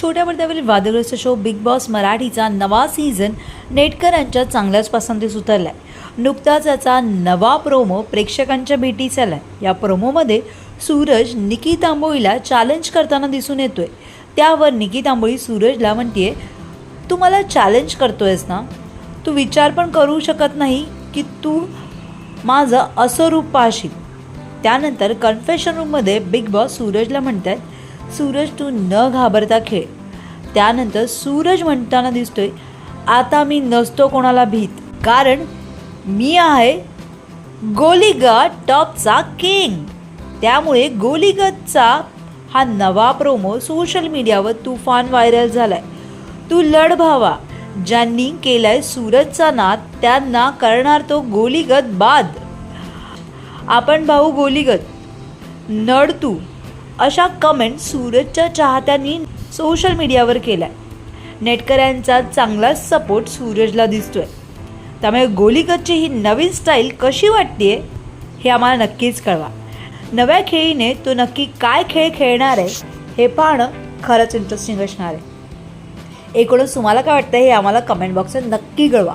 छोट्या पडद्यावरील वादग्रस्त show big boss मराठीचा नवा सीझन नेटकरांच्या चांगल्याच पसंतीस उतरलाय नुकताच याचा नवा प्रोमो प्रेक्षकांच्या भेटीस आलाय या प्रोमोमध्ये सूरज निकी तांबोळीला चॅलेंज करताना दिसून येतोय. त्यावर निकी तांबोळी सूरजला म्हणतीये तू मला चॅलेंज करतोयस ना? तू विचार पण करू शकत नाही की तू माझं असं रूप पाहशील. त्यानंतर कन्फेशन रूममध्ये बिग बॉस सूरजला म्हणतात सूरज तू न घाबरता खेळ. त्यानंतर सूरज म्हणताना दिसतोय आता मी नसतो कोणाला भीत. कारण मी आहे गोलीगा टॉपचा किंग. त्यामुळे गोलीगतचा हा नवा प्रोमो सोशल मीडियावर तुफान व्हायरल झालाय. तू लढ भावा ज्यांनी केलाय सूरजचा नाद त्यांना करणार तो गोलीगत बाद. आपण भाऊ गोलीगत नड तू. अशा कमेंट सूरजच्या चाहत्यांनी सोशल मीडियावर केल्या. नेटकऱ्यांचा चांगला सपोर्ट सूरजला दिसतोय. त्यामुळे गोलीगतची ही नवीन स्टाईल कशी वाटते हे आम्हाला नक्कीच कळवा. नव्या खेळीने तो नक्की काय खेळ खेळणार आहे हे पाहणं खरंच इंटरेस्टिंग असणार आहे. एकूणच तुम्हाला काय वाटतं हे आम्हाला कमेंट बॉक्सात नक्की कळवा.